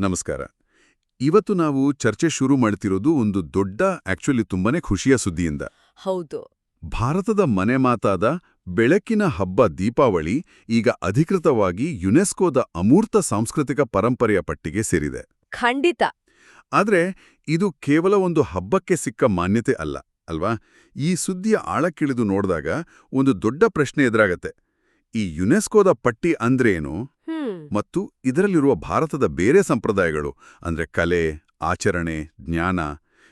ನಮಸ್ಕಾರ. ಇವತ್ತು ನಾವು ಚರ್ಚೆ ಶುರು ಮಾಡ್ತಿರೋದು ಒಂದು ದೊಡ್ಡ ಆಕ್ಚುಲಿ ತುಂಬಾನೇ ಖುಷಿಯ ಸುದ್ದಿಯಿಂದ. ಹೌದು. ಭಾರತದ ಮನೆ ಮಾತಾದ ಬೆಳಕಿನ ಹಬ್ಬ ದೀಪಾವಳಿ ಈಗ ಅಧಿಕೃತವಾಗಿ ಯುನೆಸ್ಕೋದ ಅಮೂರ್ತ ಸಾಂಸ್ಕೃತಿಕ ಪರಂಪರೆಯ ಪಟ್ಟಿಗೆ ಸೇರಿದೆ. ಖಂಡಿತ. ಆದ್ರೆ ಇದು ಕೇವಲ ಒಂದು ಹಬ್ಬಕ್ಕೆ ಸಿಕ್ಕ ಮಾನ್ಯತೆ ಅಲ್ಲ ಅಲ್ವಾ? ಈ ಸುದ್ದಿಯ ಆಳಕ್ಕಿಳಿದು ನೋಡಿದಾಗ ಒಂದು ದೊಡ್ಡ ಪ್ರಶ್ನೆ ಎದುರಾಗತ್ತೆ. ಈ ಯುನೆಸ್ಕೋದ ಪಟ್ಟಿ ಅಂದ್ರೇನು? ಮತ್ತು ಇದರಲ್ಲಿರುವ ಭಾರತದ ಬೇರೆ ಸಂಪ್ರದಾಯಗಳು ಅಂದ್ರೆ ಕಲೆ ಆಚರಣೆ ಜ್ಞಾನ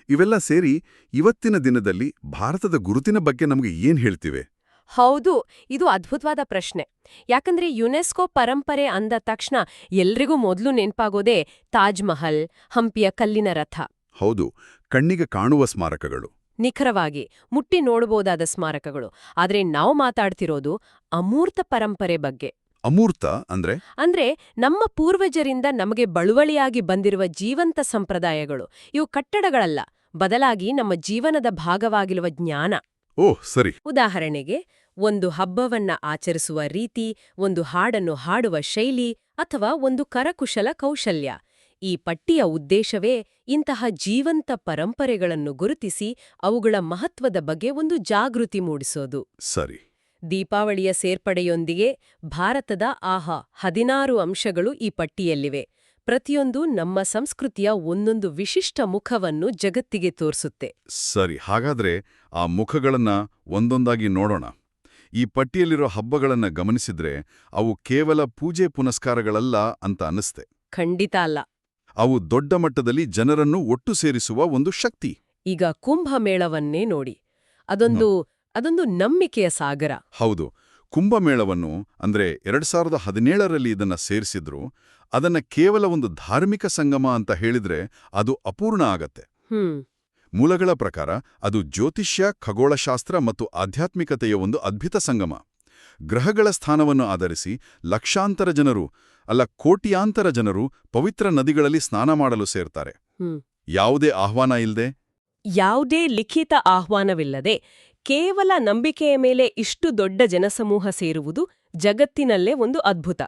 ಇವೆಲ್ಲ ಸೇರಿ ಇವತ್ತಿನ ದಿನದಲ್ಲಿ ಭಾರತದ ಗುರುತಿನ ಬಗ್ಗೆ ನಮಗೆ ಏನು ಹೇಳ್ತಿವೆ? ಹೌದು ಇದು ಅದ್ಭುತವಾದ ಪ್ರಶ್ನೆ. ಯಾಕಂದ್ರೆ ಯುನೆಸ್ಕೋ ಪರಂಪರೆ ಅಂದ ತಕ್ಷಣ ಎಲ್ರಿಗೂ ಮೊದಲು ನೆನ್ಪಾಗೋದೇ ತಾಜ್ ಮಹಲ್ ಹಂಪಿಯ ಕಲ್ಲಿನ ರಥ. ಹೌದು ಕಣ್ಣಿಗೆ ಕಾಣುವ ಸ್ಮಾರಕಗಳು. ನಿಖರವಾಗಿ ಮುಟ್ಟಿ ನೋಡಬಹುದಾದ ಸ್ಮಾರಕಗಳು. ಆದರೆ ನಾವು ಮಾತಾಡ್ತಿರೋದು ಅಮೂರ್ತ ಪರಂಪರೆ ಬಗ್ಗೆ. ಅಮೂರ್ತ ಅಂದ್ರೆ? ಅಂದ್ರೆ ನಮ್ಮ ಪೂರ್ವಜರಿಂದ ನಮಗೆ ಬಳುವಳಿಯಾಗಿ ಬಂದಿರುವ ಜೀವಂತ ಸಂಪ್ರದಾಯಗಳು. ಇವು ಕಟ್ಟಡಗಳಲ್ಲ ಬದಲಾಗಿ ನಮ್ಮ ಜೀವನದ ಭಾಗವಾಗಿರುವ ಜ್ಞಾನ. ಓಹ್ ಸರಿ. ಉದಾಹರಣೆಗೆ ಒಂದು ಹಬ್ಬವನ್ನ ಆಚರಿಸುವ ರೀತಿ ಒಂದು ಹಾಡನ್ನು ಹಾಡುವ ಶೈಲಿ ಅಥವಾ ಒಂದು ಕರಕುಶಲ ಕೌಶಲ್ಯ. ಈ ಪಟ್ಟಿಯ ಉದ್ದೇಶವೇ ಇಂತಹ ಜೀವಂತ ಪರಂಪರೆಗಳನ್ನು ಗುರುತಿಸಿ ಅವುಗಳ ಮಹತ್ವದ ಬಗ್ಗೆ ಒಂದು ಜಾಗೃತಿ ಮೂಡಿಸೋದು. ಸರಿ. ದೀಪಾವಳಿಯ ಸೇರ್ಪಡೆಯೊಂದಿಗೆ ಭಾರತದ ಆಹಾ ಹದಿನಾರು ಅಂಶಗಳು ಈ ಪಟ್ಟಿಯಲ್ಲಿವೆ. ಪ್ರತಿಯೊಂದು ನಮ್ಮ ಸಂಸ್ಕೃತಿಯ ಒಂದೊಂದು ವಿಶಿಷ್ಟ ಮುಖವನ್ನು ಜಗತ್ತಿಗೆ ತೋರಿಸುತ್ತೆ. ಸರಿ ಹಾಗಾದ್ರೆ ಆ ಮುಖಗಳನ್ನ ಒಂದೊಂದಾಗಿ ನೋಡೋಣ. ಈ ಪಟ್ಟಿಯಲ್ಲಿರೋ ಹಬ್ಬಗಳನ್ನ ಗಮನಿಸಿದ್ರೆ ಅವು ಕೇವಲ ಪೂಜೆ ಪುನಸ್ಕಾರಗಳಲ್ಲ ಅಂತ ಅನ್ನಿಸ್ತೆ. ಖಂಡಿತ ಅಲ್ಲ. ಅವು ದೊಡ್ಡ ಮಟ್ಟದಲ್ಲಿ ಜನರನ್ನು ಒಟ್ಟು ಸೇರಿಸುವ ಒಂದು ಶಕ್ತಿ. ಈಗ ಕುಂಭಮೇಳವನ್ನೇ ನೋಡಿ. ಅದೊಂದು ಅದೊಂದು ನಂಬಿಕೆಯ ಸಾಗರ. ಹೌದು. ಕುಂಭಮೇಳವನ್ನು ಅಂದ್ರೆ ಎರಡ್ ಸಾವಿರದ ಹದಿನೇಳರಲ್ಲಿ ಇದನ್ನ ಸೇರಿಸಿದ್ರು. ಅದನ್ನ ಕೇವಲ ಒಂದು ಧಾರ್ಮಿಕ ಸಂಗಮ ಅಂತ ಹೇಳಿದ್ರೆ ಅದು ಅಪೂರ್ಣ ಆಗತ್ತೆ. ಮೂಲಗಳ ಪ್ರಕಾರ ಅದು ಜ್ಯೋತಿಷ್ಯ ಖಗೋಳಶಾಸ್ತ್ರ ಮತ್ತು ಆಧ್ಯಾತ್ಮಿಕತೆಯ ಒಂದು ಅದ್ಭುತ ಸಂಗಮ. ಗ್ರಹಗಳ ಸ್ಥಾನವನ್ನು ಆಧರಿಸಿ ಲಕ್ಷಾಂತರ ಜನರು ಅಲ್ಲ ಕೋಟ್ಯಾಂತರ ಜನರು ಪವಿತ್ರ ನದಿಗಳಲ್ಲಿ ಸ್ನಾನ ಮಾಡಲು ಸೇರ್ತಾರೆ. ಯಾವುದೇ ಆಹ್ವಾನ ಇಲ್ಲದೆ ಯಾವುದೇ ಲಿಖಿತ ಆಹ್ವಾನವಿಲ್ಲದೆ ಕೇವಲ ನಂಬಿಕೆಯ ಮೇಲೆ ಇಷ್ಟು ದೊಡ್ಡ ಜನಸಮೂಹ ಸೇರುವುದು ಜಗತ್ತಿನಲ್ಲೇ ಒಂದು ಅದ್ಭುತ.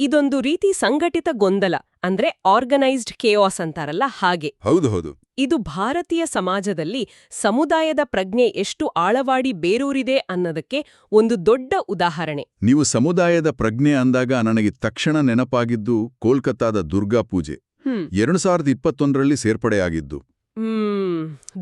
ಇದೊಂದು ರೀತಿ ಸಂಘಟಿತ ಗೊಂದಲ ಅಂದ್ರೆ ಆರ್ಗನೈಸ್ಡ್ ಕೇವಾಸ್ ಅಂತಾರಲ್ಲ ಹಾಗೆ. ಹೌದು ಹೌದು. ಇದು ಭಾರತೀಯ ಸಮಾಜದಲ್ಲಿ ಸಮುದಾಯದ ಪ್ರಜ್ಞೆ ಎಷ್ಟು ಆಳವಾಡಿ ಬೇರೂರಿದೆ ಅನ್ನೋದಕ್ಕೆ ಒಂದು ದೊಡ್ಡ ಉದಾಹರಣೆ. ನೀವು ಸಮುದಾಯದ ಪ್ರಜ್ಞೆ ಅಂದಾಗ ನನಗೆ ತಕ್ಷಣ ನೆನಪಾಗಿದ್ದು ಕೋಲ್ಕತ್ತಾದ ದುರ್ಗಾ ಪೂಜೆ. ಎರಡು ಸಾವಿರದ ಇಪ್ಪತ್ತೊಂದರಲ್ಲಿ ಸೇರ್ಪಡೆಯಾಗಿದ್ದು. ಹ್ಮ್.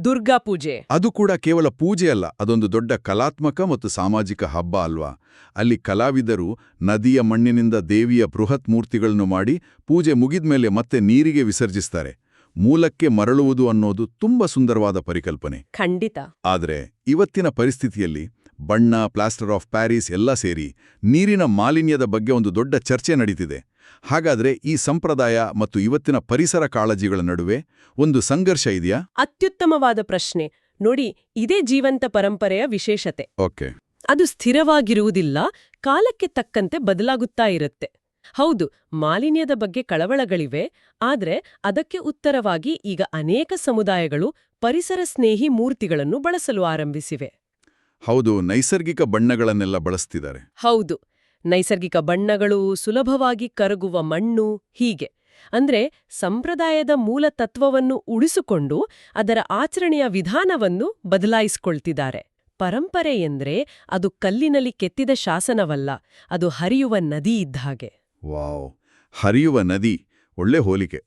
ದುರ್ಗಾ ಪೂಜೆ. ಅದು ಕೂಡ ಕೇವಲ ಪೂಜೆ ಅಲ್ಲ ಅದೊಂದು ದೊಡ್ಡ ಕಲಾತ್ಮಕ ಮತ್ತು ಸಾಮಾಜಿಕ ಹಬ್ಬ ಅಲ್ವಾ? ಅಲ್ಲಿ ಕಲಾವಿದರು ನದಿಯ ಮಣ್ಣಿನಿಂದ ದೇವಿಯ ಬೃಹತ್ ಮೂರ್ತಿಗಳನ್ನು ಮಾಡಿ ಪೂಜೆ ಮುಗಿದ್ಮೇಲೆ ಮತ್ತೆ ನೀರಿಗೆ ವಿಸರ್ಜಿಸ್ತಾರೆ. ಮೂಲಕ್ಕೆ ಮರಳುವುದು ಅನ್ನೋದು ತುಂಬಾ ಸುಂದರವಾದ ಪರಿಕಲ್ಪನೆ. ಖಂಡಿತ. ಆದರೆ ಇವತ್ತಿನ ಪರಿಸ್ಥಿತಿಯಲ್ಲಿ ಬಣ್ಣ ಪ್ಲಾಸ್ಟರ್ ಆಫ್ ಪ್ಯಾರಿಸ್ ಎಲ್ಲ ಸೇರಿ ನೀರಿನ ಮಾಲಿನ್ಯದ ಬಗ್ಗೆ ಒಂದು ದೊಡ್ಡ ಚರ್ಚೆ ನಡೀತಿದೆ. ಹಾಗಾದ್ರೆ ಈ ಸಂಪ್ರದಾಯ ಮತ್ತು ಇವತ್ತಿನ ಪರಿಸರ ಕಾಳಜಿಗಳ ನಡುವೆ ಒಂದು ಸಂಘರ್ಷ ಇದೆಯಾ? ಅತ್ಯುತ್ತಮವಾದ ಪ್ರಶ್ನೆ. ನೋಡಿ ಇದೇ ಜೀವಂತ ಪರಂಪರೆಯ ವಿಶೇಷತೆ. ಓಕೆ. ಅದು ಸ್ಥಿರವಾಗಿರುವುದಿಲ್ಲ ಕಾಲಕ್ಕೆ ತಕ್ಕಂತೆ ಬದಲಾಗುತ್ತಾ ಇರುತ್ತೆ. ಹೌದು ಮಾಲಿನ್ಯದ ಬಗ್ಗೆ ಕಳವಳಗಳಿವೆ ಆದ್ರೆ ಅದಕ್ಕೆ ಉತ್ತರವಾಗಿ ಈಗ ಅನೇಕ ಸಮುದಾಯಗಳು ಪರಿಸರ ಸ್ನೇಹಿ ಮೂರ್ತಿಗಳನ್ನು ಬಳಸಲು ಆರಂಭಿಸಿವೆ. ಹೌದು ನೈಸರ್ಗಿಕ ಬಣ್ಣಗಳನ್ನೆಲ್ಲ ಬಳಸ್ತಿದ್ದಾರೆ. ಹೌದು ನೈಸರ್ಗಿಕ ಬಣ್ಣಗಳು ಸುಲಭವಾಗಿ ಕರಗುವ ಮಣ್ಣು ಹೀಗೆ. ಅಂದ್ರೆ ಸಂಪ್ರದಾಯದ ಮೂಲ ತತ್ವವನ್ನು ಉಳಿಸಿಕೊಂಡು ಅದರ ಆಚರಣೆಯ ವಿಧಾನವನ್ನು ಬದಲಾಯಿಸಿಕೊಳ್ತಿದ್ದಾರೆ. ಪರಂಪರೆ ಎಂದ್ರೆ ಅದು ಕಲ್ಲಿನಲ್ಲಿ ಕೆತ್ತಿದ ಶಾಸನವಲ್ಲ ಅದು ಹರಿಯುವ ನದಿ ಇದ್ದ ಹಾಗೆ. ವಾವ್ ಹರಿಯುವ ನದಿ ಒಳ್ಳೆ ಹೋಲಿಕೆ.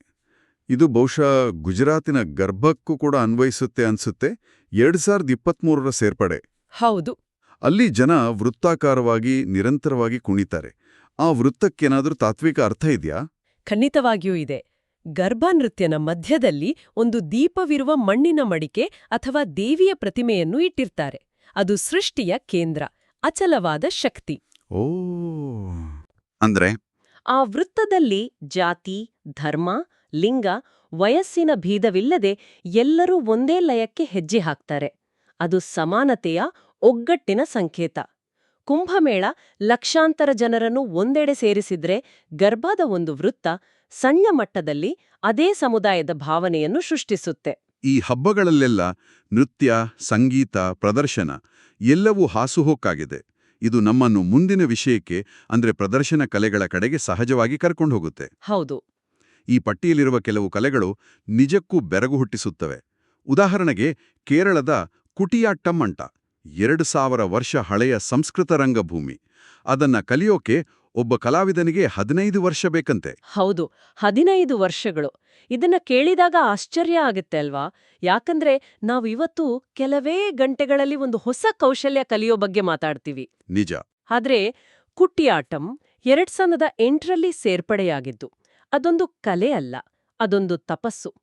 ಇದು ಬಹುಶಃ ಗುಜರಾತಿನ ಗರ್ಭಕ್ಕೂ ಕೂಡ ಅನ್ವಯಿಸುತ್ತೆ ಅನ್ಸುತ್ತೆ ಎರಡ್ ಸಾವಿರದ ಇಪ್ಪತ್ಮೂರರ ಸೇರ್ಪಡೆ. ಹೌದು. ಅಲ್ಲಿ ಜನ ವೃತ್ತಾಕಾರವಾಗಿ ನಿರಂತರವಾಗಿ ಕುಣಿತಾರೆ. ಆ ವೃತ್ತಕ್ಕೇನಾದರೂ ತಾತ್ವಿಕ ಅರ್ಥ ಇದೆಯಾ? ಖಂಡಿತವಾಗಿಯೂ ಇದೆ. ಗರ್ಭ ನೃತ್ಯನ ಮಧ್ಯದಲ್ಲಿ ಒಂದು ದೀಪವಿರುವ ಮಣ್ಣಿನ ಮಡಿಕೆ ಅಥವಾ ದೇವಿಯ ಪ್ರತಿಮೆಯನ್ನು ಇಟ್ಟಿರ್ತಾರೆ. ಅದು ಸೃಷ್ಟಿಯ ಕೇಂದ್ರ ಅಚಲವಾದ ಶಕ್ತಿ. ಓ ಅಂದ್ರೆ? ಆ ವೃತ್ತದಲ್ಲಿ ಜಾತಿ ಧರ್ಮ ಲಿಂಗ ವಯಸ್ಸಿನ ಭೇದವಿಲ್ಲದೆ ಎಲ್ಲರೂ ಒಂದೇ ಲಯಕ್ಕೆ ಹೆಜ್ಜೆ ಹಾಕ್ತಾರೆ. ಅದು ಸಮಾನತೆಯ ಒಗ್ಗಟ್ಟಿನ ಸಂಕೇತ. ಕುಂಭಮೇಳ ಲಕ್ಷಾಂತರ ಜನರನ್ನು ಒಂದೆಡೆ ಸೇರಿಸಿದ್ರೆ ಗರ್ಭದ ಒಂದು ವೃತ್ತ ಸಣ್ಣ ಮಟ್ಟದಲ್ಲಿ ಅದೇ ಸಮುದಾಯದ ಭಾವನೆಯನ್ನು ಸೃಷ್ಟಿಸುತ್ತೆ. ಈ ಹಬ್ಬಗಳಲ್ಲೆಲ್ಲ ನೃತ್ಯ ಸಂಗೀತ ಪ್ರದರ್ಶನ ಎಲ್ಲವೂ ಹಾಸುಹೊಕ್ಕಾಗಿದೆ. ಇದು ನಮ್ಮನ್ನು ಮುಂದಿನ ವಿಷಯಕ್ಕೆ ಅಂದ್ರೆ ಪ್ರದರ್ಶನ ಕಲೆಗಳ ಕಡೆಗೆ ಸಹಜವಾಗಿ ಕರ್ಕೊಂಡು ಹೋಗುತ್ತೆ. ಹೌದು. ಈ ಪಟ್ಟಿಯಲ್ಲಿರುವ ಕೆಲವು ಕಲೆಗಳು ನಿಜಕ್ಕೂ ಬೆರಗು ಹುಟ್ಟಿಸುತ್ತವೆ. ಉದಾಹರಣೆಗೆ ಕೇರಳದ ಕುಟಿಯಾಟ್ಟಮ್ಮಂಟ ಅಂಟ ಎರಡು ಸಾವಿರ ವರ್ಷ ಹಳೆಯ ಸಂಸ್ಕೃತ ರಂಗಭೂಮಿ. ಅದನ್ನ ಕಲಿಯೋಕೆ ಒಬ್ಬ ಕಲಾವಿದನಿಗೆ ಹದಿನೈದು ವರ್ಷ ಬೇಕಂತೆ. ಹೌದು ಹದಿನೈದು ವರ್ಷಗಳು. ಇದನ್ನ ಕೇಳಿದಾಗ ಆಶ್ಚರ್ಯ ಆಗುತ್ತೆ ಅಲ್ವಾ? ಯಾಕಂದ್ರೆ ನಾವು ಇವತ್ತು ಕೆಲವೇ ಗಂಟೆಗಳಲ್ಲಿ ಒಂದು ಹೊಸ ಕೌಶಲ್ಯ ಕಲಿಯೋ ಬಗ್ಗೆ ಮಾತಾಡ್ತೀವಿ. ನಿಜ. ಆದ್ರೆ ಕುಟ್ಟಿಯಾಟಂ ಎರಡ್ ಸಾವಿರದ ಎಂಟರಲ್ಲಿ ಸೇರ್ಪಡೆಯಾಗಿದ್ದು. ಅದೊಂದು ಕಲೆ ಅಲ್ಲ ಅದೊಂದು ತಪಸ್ಸು.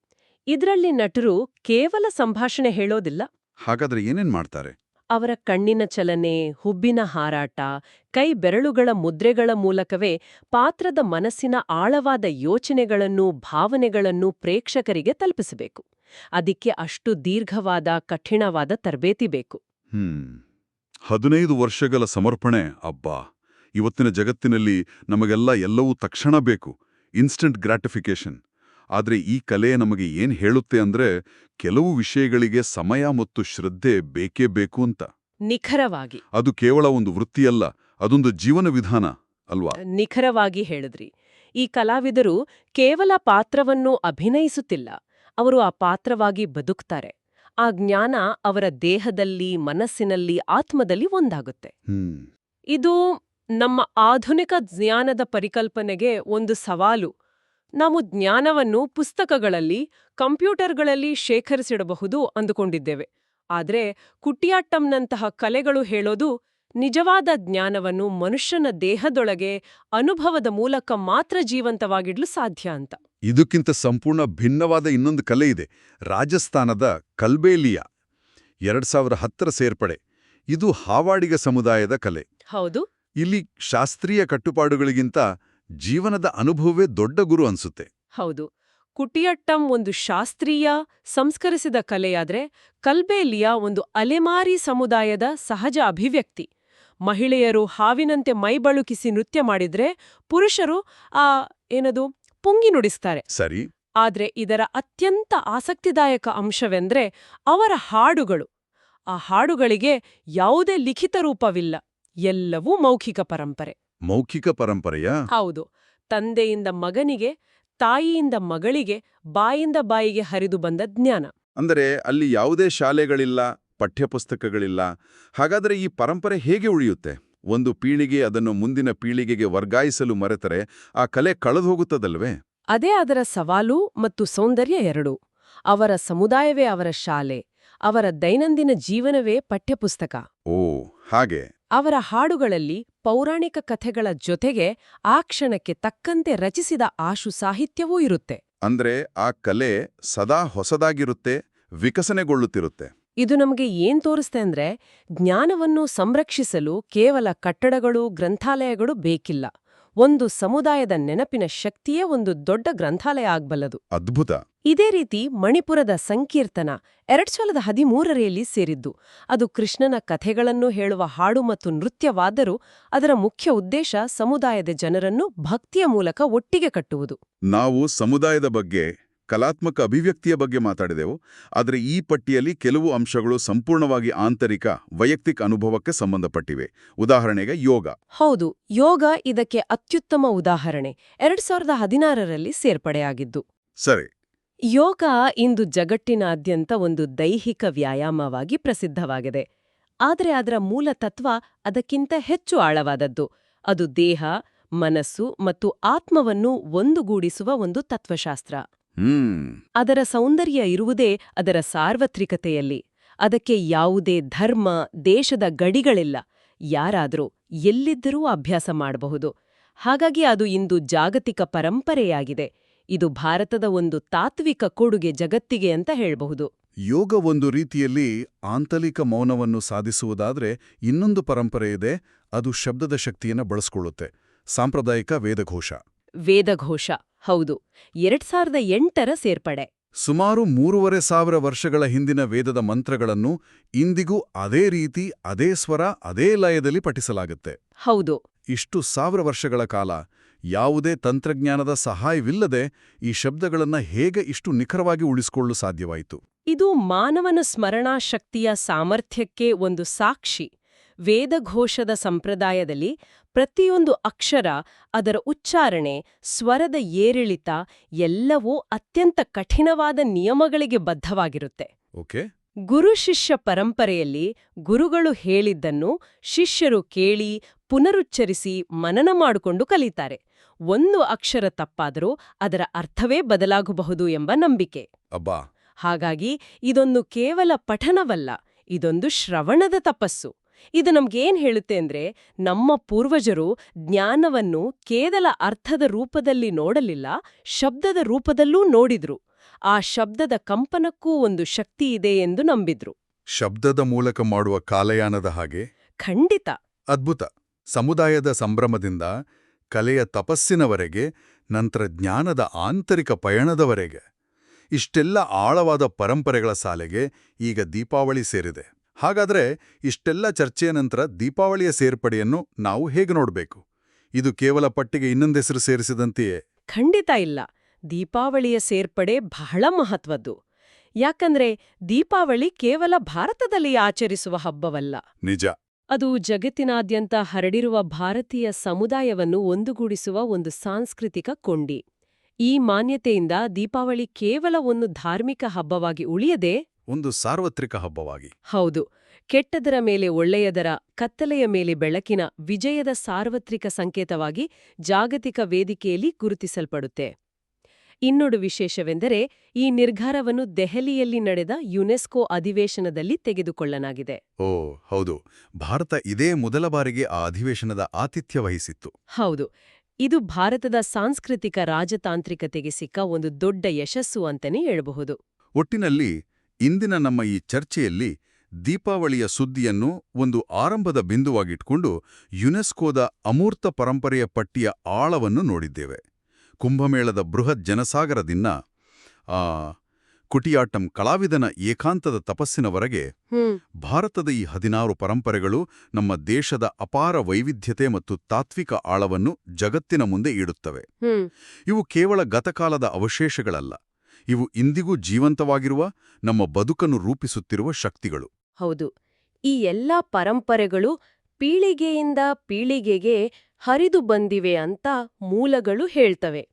ಇದರಲ್ಲಿ ನಟರು ಕೇವಲ ಸಂಭಾಷಣೆ ಹೇಳೋದಿಲ್ಲ. ಹಾಗಾದ್ರೆ ಏನೇನ್ ಮಾಡ್ತಾರೆ? ಅವರ ಕಣ್ಣಿನ ಚಲನೆ, ಹುಬ್ಬಿನ ಹಾರಾಟ, ಕೈ ಬೆರಳುಗಳ ಮುದ್ರೆಗಳ ಮೂಲಕವೇ ಪಾತ್ರದ ಮನಸ್ಸಿನ ಆಳವಾದ ಯೋಚನೆಗಳನ್ನು, ಭಾವನೆಗಳನ್ನು ಪ್ರೇಕ್ಷಕರಿಗೆ ತಲುಪಿಸಬೇಕು. ಅದಕ್ಕೆ ಅಷ್ಟು ದೀರ್ಘವಾದ, ಕಠಿಣವಾದ ತರಬೇತಿ ಬೇಕು. ಹದಿನೈದು ವರ್ಷಗಳ ಸಮರ್ಪಣೆ, ಅಬ್ಬಾ! ಇವತ್ತಿನ ಜಗತ್ತಿನಲ್ಲಿ ನಮಗೆಲ್ಲ ಎಲ್ಲವೂ ತಕ್ಷಣ ಬೇಕು. ಇನ್ಸ್ಟಂಟ್ ಗ್ರಾಟಿಫಿಕೇಶನ್ ಆದ್ರೆ ಈ ಕಲೆ ನಮಗೆ ಏನ್ ಹೇಳುತ್ತೆ ಅಂದ್ರೆ ಕೆಲವು ವಿಷಯಗಳಿಗೆ ಸಮಯ ಮತ್ತು ಶ್ರದ್ಧೆ ಬೇಕೇ ಬೇಕು ಅಂತ. ನಿಖರವಾಗಿ. ಅದು ಕೇವಲ ಒಂದು ವೃತ್ತಿಯಲ್ಲ ಅದೊಂದು ಜೀವನ ವಿಧಾನ ಅಲ್ವಾ? ನಿಖರವಾಗಿ ಹೇಳಿದ್ರಿ. ಈ ಕಲಾವಿದರು ಕೇವಲ ಪಾತ್ರವನ್ನು ಅಭಿನಯಿಸುತ್ತಿಲ್ಲ ಅವರು ಆ ಪಾತ್ರವಾಗಿ ಬದುಕ್ತಾರೆ. ಆ ಜ್ಞಾನ ಅವರ ದೇಹದಲ್ಲಿ ಮನಸ್ಸಿನಲ್ಲಿ ಆತ್ಮದಲ್ಲಿ ಒಂದಾಗುತ್ತೆ. ಇದು ನಮ್ಮ ಆಧುನಿಕ ಜ್ಞಾನದ ಪರಿಕಲ್ಪನೆಗೆ ಒಂದು ಸವಾಲು. ನಾವು ಜ್ಞಾನವನ್ನು ಪುಸ್ತಕಗಳಲ್ಲಿ ಕಂಪ್ಯೂಟರ್ಗಳಲ್ಲಿ ಶೇಖರಿಸಿಡಬಹುದು ಅಂದುಕೊಂಡಿದ್ದೇವೆ. ಆದರೆ ಕುಟಿಯಾಟ್ಟಂನಂತಹ ಕಲೆಗಳು ಹೇಳೋದು ನಿಜವಾದ ಜ್ಞಾನವನ್ನು ಮನುಷ್ಯನ ದೇಹದೊಳಗೆ ಅನುಭವದ ಮೂಲಕ ಮಾತ್ರ ಜೀವಂತವಾಗಿಡ್ಲು ಸಾಧ್ಯ ಅಂತ. ಇದಕ್ಕಿಂತ ಸಂಪೂರ್ಣ ಭಿನ್ನವಾದ ಇನ್ನೊಂದು ಕಲೆ ಇದೆ. ರಾಜಸ್ಥಾನದ ಕಲ್ಬೇಲಿಯಾ ಎರಡ್ ಸಾವಿರ ಹತ್ತರ ಸೇರ್ಪಡೆ. ಇದು ಹಾವಾಡಿಗ ಸಮುದಾಯದ ಕಲೆ. ಹೌದು. ಇಲ್ಲಿ ಶಾಸ್ತ್ರೀಯ ಕಟ್ಟುಪಾಡುಗಳಿಗಿಂತ ಜೀವನದ ಅನುಭವವೇ ದೊಡ್ಡ ಗುರು ಅನ್ಸುತ್ತೆ. ಹೌದು. ಕುಟಿಯಟ್ಟಂ ಒಂದು ಶಾಸ್ತ್ರೀಯ ಸಂಸ್ಕರಿಸಿದ ಕಲೆಯಾದ್ರೆ ಕಲ್ಬೇಲಿಯ ಒಂದು ಅಲೆಮಾರಿ ಸಮುದಾಯದ ಸಹಜ ಅಭಿವ್ಯಕ್ತಿ. ಮಹಿಳೆಯರು ಹಾವಿನಂತೆ ಮೈಬಳುಕಿಸಿ ನೃತ್ಯ ಮಾಡಿದ್ರೆ ಪುರುಷರು ಆ ಏನದು ಪುಂಗಿ ನುಡಿಸ್ತಾರೆ. ಸರಿ. ಆದ್ರೆ ಇದರ ಅತ್ಯಂತ ಆಸಕ್ತಿದಾಯಕ ಅಂಶವೆಂದ್ರೆ ಅವರ ಹಾಡುಗಳು. ಆ ಹಾಡುಗಳಿಗೆ ಯಾವುದೇ ಲಿಖಿತ ರೂಪವಿಲ್ಲ. ಎಲ್ಲವೂ ಮೌಖಿಕ ಪರಂಪರೆ. ಮೌಖಿಕ ಪರಂಪರೆಯ? ಹೌದು. ತಂದೆಯಿಂದ ಮಗನಿಗೆ ತಾಯಿಯಿಂದ ಮಗಳಿಗೆ ಬಾಯಿಂದ ಬಾಯಿಗೆ ಹರಿದು ಬಂದ ಜ್ಞಾನ. ಅಂದರೆ ಅಲ್ಲಿ ಯಾವುದೇ ಶಾಲೆಗಳಿಲ್ಲ ಪಠ್ಯಪುಸ್ತಕಗಳಿಲ್ಲ. ಹಾಗಾದರೆ ಈ ಪರಂಪರೆ ಹೇಗೆ ಉಳಿಯುತ್ತೆ? ಒಂದು ಪೀಳಿಗೆ ಅದನ್ನು ಮುಂದಿನ ಪೀಳಿಗೆಗೆ ವರ್ಗಾಯಿಸಲು ಮರೆತರೆ ಆ ಕಲೆ ಕಳೆದು ಹೋಗುತ್ತದಲ್ವೇ ಅದೇ ಅದರ ಸವಾಲು ಮತ್ತು ಸೌಂದರ್ಯ ಎರಡೂ. ಅವರ ಸಮುದಾಯವೇ ಅವರ ಶಾಲೆ ಅವರ ದೈನಂದಿನ ಜೀವನವೇ ಪಠ್ಯಪುಸ್ತಕ. ಓ ಹಾಗೆ. ಅವರ ಹಾಡುಗಳಲ್ಲಿ ಪೌರಾಣಿಕ ಕಥೆಗಳ ಜೊತೆಗೆ ಆ ಕ್ಷಣಕ್ಕೆ ತಕ್ಕಂತೆ ರಚಿಸಿದ ಆಶು ಸಾಹಿತ್ಯವೂ ಇರುತ್ತೆ. ಅಂದ್ರೆ ಆ ಕಲೆ ಸದಾ ಹೊಸದಾಗಿರುತ್ತೆ ವಿಕಸನೆಗೊಳ್ಳುತ್ತಿರುತ್ತೆ. ಇದು ನಮಗೆ ಏನ್ ತೋರಿಸ್ತೆ ಅಂದ್ರೆ ಜ್ಞಾನವನ್ನು ಸಂರಕ್ಷಿಸಲು ಕೇವಲ ಕಟ್ಟಡಗಳು ಗ್ರಂಥಾಲಯಗಳು ಬೇಕಿಲ್ಲ. ಒಂದು ಸಮುದಾಯದ ನೆನಪಿನ ಶಕ್ತಿಯೇ ಒಂದು ದೊಡ್ಡ ಗ್ರಂಥಾಲಯ ಆಗ್ಬಲ್ಲದು. ಅದ್ಭುತ. ಇದೇ ರೀತಿ ಮಣಿಪುರದ ಸಂಕೀರ್ತನ ಎರಡ್ ಸಾವಿರದ ಹದಿಮೂರರಲ್ಲಿ ಸೇರಿದ್ದು. ಅದು ಕೃಷ್ಣನ ಕಥೆಗಳನ್ನು ಹೇಳುವ ಹಾಡು ಮತ್ತು ನೃತ್ಯವಾದರೂ ಅದರ ಮುಖ್ಯ ಉದ್ದೇಶ ಸಮುದಾಯದ ಜನರನ್ನು ಭಕ್ತಿಯ ಮೂಲಕ ಒಟ್ಟಿಗೆ ಕಟ್ಟುವುದು. ನಾವು ಸಮುದಾಯದ ಬಗ್ಗೆ ಕಲಾತ್ಮಕ ಅಭಿವ್ಯಕ್ತಿಯ ಬಗ್ಗೆ ಮಾತಾಡಿದೆವು. ಆದರೆ ಈ ಪಟ್ಟಿಯಲ್ಲಿ ಕೆಲವು ಅಂಶಗಳು ಸಂಪೂರ್ಣವಾಗಿ ಆಂತರಿಕ ವೈಯಕ್ತಿಕ ಅನುಭವಕ್ಕೆ ಸಂಬಂಧಪಟ್ಟಿವೆ. ಉದಾಹರಣೆಗೆ ಯೋಗ. ಹೌದು ಯೋಗ ಇದಕ್ಕೆ ಅತ್ಯುತ್ತಮ ಉದಾಹರಣೆ. ಎರಡ್ ಸಾವಿರದ ಹದಿನಾರರಲ್ಲಿ ಸೇರ್ಪಡೆಯಾಗಿದ್ದು. ಸರಿ ಯೋಗ ಇಂದು ಜಗಟ್ಟಿನಾದ್ಯಂತ ಒಂದು ದೈಹಿಕ ವ್ಯಾಯಾಮವಾಗಿ ಪ್ರಸಿದ್ಧವಾಗಿದೆ. ಆದರೆ ಅದರ ಮೂಲ ತತ್ವ ಅದಕ್ಕಿಂತ ಹೆಚ್ಚು ಆಳವಾದದ್ದು. ಅದು ದೇಹ ಮನಸ್ಸು ಮತ್ತು ಆತ್ಮವನ್ನು ಒಂದುಗೂಡಿಸುವ ಒಂದು ತತ್ವಶಾಸ್ತ್ರ. ಅದರ ಸೌಂದರ್ಯ ಇರುವುದೇ ಅದರ ಸಾರ್ವತ್ರಿಕತೆಯಲ್ಲಿ. ಅದಕ್ಕೆ ಯಾವುದೇ ಧರ್ಮ ದೇಶದ ಗಡಿಗಳಿಲ್ಲ. ಯಾರಾದರೂ ಎಲ್ಲಿದ್ದರೂ ಅಭ್ಯಾಸ ಮಾಡಬಹುದು. ಹಾಗಾಗಿ ಅದು ಇಂದು ಜಾಗತಿಕ ಪರಂಪರೆಯಾಗಿದೆ. ಇದು ಭಾರತದ ಒಂದು ತಾತ್ವಿಕ ಕೊಡುಗೆ ಜಗತ್ತಿಗೆ ಅಂತ ಹೇಳಬಹುದು. ಯೋಗ ಒಂದು ರೀತಿಯಲ್ಲಿ ಆಂತರಿಕ ಮೌನವನ್ನು ಸಾಧಿಸುವುದಾದ್ರೆ ಇನ್ನೊಂದು ಪರಂಪರೆ ಇದೆ ಅದು ಶಬ್ದದ ಶಕ್ತಿಯನ್ನು ಬಳಸ್ಕೊಳ್ಳುತ್ತೆ. ಸಾಂಪ್ರದಾಯಿಕ ವೇದಘೋಷ. ವೇದಘೋಷ ಹೌದು. ಎರಡ್ ಸಾವಿರದ ಎಂಟರ ಸೇರ್ಪಡೆ. ಸುಮಾರು ಮೂರುವರೆ ಸಾವಿರ ವರ್ಷಗಳ ಹಿಂದಿನ ವೇದದ ಮಂತ್ರಗಳನ್ನು ಇಂದಿಗೂ ಅದೇ ರೀತಿ ಅದೇ ಸ್ವರ ಅದೇ ಲಯದಲ್ಲಿ ಪಠಿಸಲಾಗುತ್ತೆ. ಹೌದು. ಇಷ್ಟು ಸಾವಿರ ವರ್ಷಗಳ ಕಾಲ ಯಾವುದೇ ತಂತ್ರಜ್ಞಾನದ ಸಹಾಯವಿಲ್ಲದೆ ಈ ಶಬ್ದಗಳನ್ನು ಹೇಗೆ ಇಷ್ಟು ನಿಖರವಾಗಿ ಉಳಿಸಿಕೊಳ್ಳಲು ಸಾಧ್ಯವಾಯಿತು? ಇದು ಮಾನವನ ಸ್ಮರಣಾಶಕ್ತಿಯ ಸಾಮರ್ಥ್ಯಕ್ಕೆ ಒಂದು ಸಾಕ್ಷಿ. ವೇದಘೋಷದ ಸಂಪ್ರದಾಯದಲ್ಲಿ ಪ್ರತಿಯೊಂದು ಅಕ್ಷರ ಅದರ ಉಚ್ಚಾರಣೆ ಸ್ವರದ ಏರಿಳಿತ ಎಲ್ಲವೂ ಅತ್ಯಂತ ಕಠಿಣವಾದ ನಿಯಮಗಳಿಗೆ ಬದ್ಧವಾಗಿರುತ್ತೆ. ಓಕೆ. ಗುರು ಶಿಷ್ಯ ಪರಂಪರೆಯಲ್ಲಿ ಗುರುಗಳು ಹೇಳಿದ್ದನ್ನು ಶಿಷ್ಯರು ಕೇಳಿ ಪುನರುಚ್ಚರಿಸಿ ಮನನ ಮಾಡಿಕೊಂಡು ಕಲಿತಾರೆ. ಒಂದು ಅಕ್ಷರ ತಪ್ಪಾದರೂ ಅದರ ಅರ್ಥವೇ ಬದಲಾಗಬಹುದು ಎಂಬ ನಂಬಿಕೆ. ಅಬ್ಬಾ! ಹಾಗಾಗಿ ಇದೊಂದು ಕೇವಲ ಪಠನವಲ್ಲ ಇದೊಂದು ಶ್ರವಣದ ತಪಸ್ಸು. ಇದು ನಮ್ಗೇನ್ ಹೇಳುತ್ತೆ ಅಂದ್ರೆ ನಮ್ಮ ಪೂರ್ವಜರು ಜ್ಞಾನವನ್ನು ಕೇವಲ ಅರ್ಥದ ರೂಪದಲ್ಲಿ ನೋಡಲಿಲ್ಲ ಶಬ್ದದ ರೂಪದಲ್ಲೂ ನೋಡಿದ್ರು. ಆ ಶಬ್ದದ ಕಂಪನಕ್ಕೂ ಒಂದು ಶಕ್ತಿ ಇದೆ ಎಂದು ನಂಬಿದ್ರು. ಶಬ್ದದ ಮೂಲಕ ಮಾಡುವ ಕಾಲಯಾನದ ಹಾಗೆ? ಖಂಡಿತ. ಅದ್ಭುತ. ಸಮುದಾಯದ ಸಂಭ್ರಮದಿಂದ ಕಲೆಯ ತಪಸ್ಸಿನವರೆಗೆ ನಂತರ ಜ್ಞಾನದ ಆಂತರಿಕ ಪಯಣದವರೆಗೆ. ಇಷ್ಟೆಲ್ಲ ಆಳವಾದ ಪರಂಪರೆಗಳ ಸಾಲೆಗೆ ಈಗ ದೀಪಾವಳಿ ಸೇರಿದೆ. ಹಾಗಾದ್ರೆ ಇಷ್ಟೆಲ್ಲ ಚರ್ಚೆಯ ನಂತರ ದೀಪಾವಳಿಯ ಸೇರ್ಪಡೆಯನ್ನು ನಾವು ಹೇಗೆ ನೋಡಬೇಕು? ಇದು ಕೇವಲ ಪಟ್ಟಿಗೆ ಇನ್ನೊಂದೆಸರು ಸೇರಿಸಿದಂತೆಯೇ? ಖಂಡಿತ ಇಲ್ಲ. ದೀಪಾವಳಿಯ ಸೇರ್ಪಡೆ ಬಹಳ ಮಹತ್ವದ್ದು. ಯಾಕಂದ್ರೆ ದೀಪಾವಳಿ ಕೇವಲ ಭಾರತದಲ್ಲಿ ಆಚರಿಸುವ ಹಬ್ಬವಲ್ಲ. ನಿಜ. ಅದು ಜಗತ್ತಿನಾದ್ಯಂತ ಹರಡಿರುವ ಭಾರತೀಯ ಸಮುದಾಯವನ್ನು ಒಂದುಗೂಡಿಸುವ ಒಂದು ಸಾಂಸ್ಕೃತಿಕ ಕೊಂಡಿ. ಈ ಮಾನ್ಯತೆಯಿಂದ ದೀಪಾವಳಿ ಕೇವಲ ಒಂದು ಧಾರ್ಮಿಕ ಹಬ್ಬವಾಗಿ ಉಳಿಯದೆ ಒಂದು ಸಾರ್ವತ್ರಿಕ ಹಬ್ಬವಾಗಿ. ಹೌದು ಕೆಟ್ಟದರ ಮೇಲೆ ಒಳ್ಳೆಯದರ ಕತ್ತಲೆಯ ಮೇಲೆ ಬೆಳಕಿನ ವಿಜಯದ ಸಾರ್ವತ್ರಿಕ ಸಂಕೇತವಾಗಿ ಜಾಗತಿಕ ವೇದಿಕೆಯಲ್ಲಿ ಗುರುತಿಸಲ್ಪಡುತ್ತೆ. ಇನ್ನೊಂದು ವಿಶೇಷವೆಂದರೆ ಈ ನಿರ್ಧಾರವನ್ನು ದೆಹಲಿಯಲ್ಲಿ ನಡೆದ ಯುನೆಸ್ಕೋ ಅಧಿವೇಶನದಲ್ಲಿ ತೆಗೆದುಕೊಳ್ಳಲಾಗಿದೆ. ಓ ಹೌದು. ಭಾರತ ಇದೇ ಮೊದಲ ಬಾರಿಗೆ ಆ ಅಧಿವೇಶನದ ಆತಿಥ್ಯ ವಹಿಸಿತ್ತು. ಹೌದು. ಇದು ಭಾರತದ ಸಾಂಸ್ಕೃತಿಕ ರಾಜತಾಂತ್ರಿಕತೆಗೆ ಸಿಕ್ಕ ಒಂದು ದೊಡ್ಡ ಯಶಸ್ಸು ಅಂತಲೇ ಹೇಳಬಹುದು. ಒಟ್ಟಿನಲ್ಲಿ ಇಂದಿನ ನಮ್ಮ ಈ ಚರ್ಚೆಯಲ್ಲಿ ದೀಪಾವಳಿಯ ಸುದ್ದಿಯನ್ನು ಒಂದು ಆರಂಭದ ಬಿಂದುವಾಗಿಟ್ಕೊಂಡು ಯುನೆಸ್ಕೋದ ಅಮೂರ್ತ ಪರಂಪರೆಯ ಪಟ್ಟಿಯ ಆಳವನ್ನು ನೋಡಿದ್ದೇವೆ. ಕುಂಭಮೇಳದ ಬೃಹತ್ ಜನಸಾಗರದಿಂದ ಆ ಕುಟಿಯಾಟಂ ಕಲಾವಿದನ ಏಕಾಂತದ ತಪಸ್ಸಿನವರೆಗೆ ಭಾರತದ ಈ ಹದಿನಾರು ಪರಂಪರೆಗಳು ನಮ್ಮ ದೇಶದ ಅಪಾರ ವೈವಿಧ್ಯತೆ ಮತ್ತು ತಾತ್ವಿಕ ಆಳವನ್ನು ಜಗತ್ತಿನ ಮುಂದೆ ಇಡುತ್ತವೆ ಇವು ಕೇವಲ ಗತಕಾಲದ ಅವಶೇಷಗಳಲ್ಲ ಇವು ಇಂದಿಗೂ ಜೀವಂತವಾಗಿರುವ ನಮ್ಮ ಬದುಕನ್ನು ರೂಪಿಸುತ್ತಿರುವ ಶಕ್ತಿಗಳು. ಹೌದು ಈ ಎಲ್ಲ ಪರಂಪರೆಗಳು ಪೀಳಿಗೆಯಿಂದ ಪೀಳಿಗೆಗೆ ಹರಿದು ಬಂದಿವೆ ಅಂತ ಮೂಲಗಳು ಹೇಳ್ತವೆ.